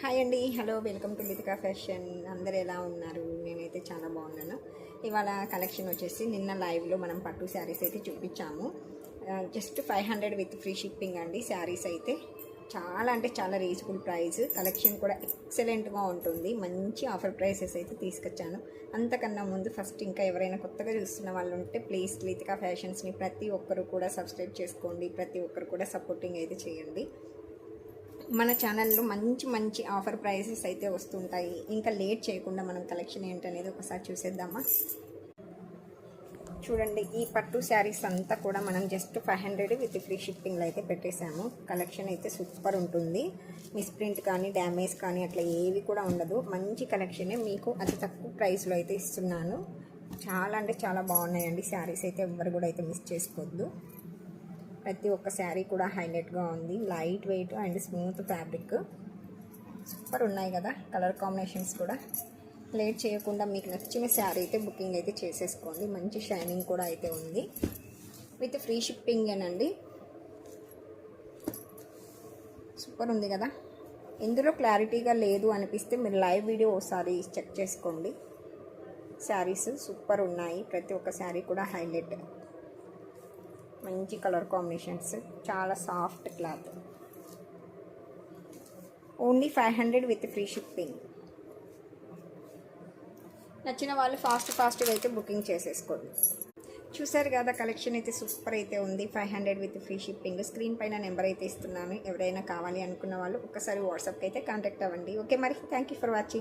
Hi అండి. Hello welcome to Lithika fashion. అందరు ఎలా ఉన్నారు? నేనైతే చాలా బాగున్నాను. ఇవాళ కలెక్షన్ వచ్చేసి నిన్న లైవ్లో మనం పట్టు శారీస్ అయితే చూపించాము. Just five hundred with free shipping అండి శారీస్ అయితే. చాలా అంటే చాలా రీజనబుల్ ప్రైస్. కలెక్షన్ కూడా ఎక్సలెంట్గా ఉంటుంది. మంచి ఆఫర్ ప్రైసెస్ అయితే తీసుకొచ్చాను. అంతకన్నా ముందు ఫస్ట్ ఇంకా ఎవరైనా కొత్తగా చూస్తున్న వాళ్ళు ఉంటే ప్లీజ్ లితికా ఫ్యాషన్స్ని ప్రతి ఒక్కరు కూడా సబ్స్క్రైబ్ చేసుకోండి. ప్రతి ఒక్కరు కూడా సపోర్టింగ్ అయితే చేయండి. మన ఛానల్లో మంచి మంచి ఆఫర్ ప్రైసెస్ అయితే వస్తుంటాయి. ఇంకా లేట్ చేయకుండా మనం కలెక్షన్ ఏంటనేది ఒకసారి చూసేద్దామా? చూడండి ఈ పట్టు శారీస్ అంతా కూడా మనం just five hundred with free షిప్పింగ్లో అయితే పెట్టేశాము. కలెక్షన్ అయితే సూపర్ ఉంటుంది. మిస్ప్రింట్ కానీ డ్యామేజ్ కానీ అట్లా ఏవి కూడా ఉండదు. మంచి కలెక్షనే మీకు అతి తక్కువ ప్రైస్లో అయితే ఇస్తున్నాను. చాలా అంటే చాలా బాగున్నాయండి. శారీస్ అయితే ఎవ్వరు కూడా అయితే మిస్ చేసుకోవద్దు. ప్రతి ఒక్క శారీ కూడా హైలైట్గా ఉంది. Light weight and smooth fabric. Super ఉన్నాయి కదా కలర్ కాంబినేషన్స్ కూడా. లేట్ చేయకుండా మీకు నచ్చిన శారీ అయితే బుకింగ్ అయితే చేసేసుకోండి. మంచి షైనింగ్ కూడా అయితే ఉంది. విత్ ఫ్రీ షిప్పింగేనండి సూపర్ ఉంది కదా. ఇందులో క్లారిటీగా లేదు అనిపిస్తే మీరు లైవ్ వీడియో ఒకసారి చెక్ చేసుకోండి. శారీస్ సూపర్ ఉన్నాయి. ప్రతి ఒక్క శారీ కూడా హైలైట్. మంచి కలర్ కాంబినేషన్స్. చాలా soft cloth. Only five hundred with free shipping. నచ్చిన వాళ్ళు ఫాస్ట్ ఫాస్ట్గా అయితే బుకింగ్ చేసేసుకోండి. చూసారు కదా కలెక్షన్ అయితే సూపర్ అయితే ఉంది. Five hundred with free shipping. Screen పైన నెంబర్ అయితే ఇస్తున్నాను. ఎవరైనా కావాలి అనుకున్న వాళ్ళు ఒక్కసారి వాట్సాప్కి అయితే కాంటాక్ట్ అవ్వండి. ఓకే మరి థ్యాంక్ యూ ఫర్ వాచింగ్.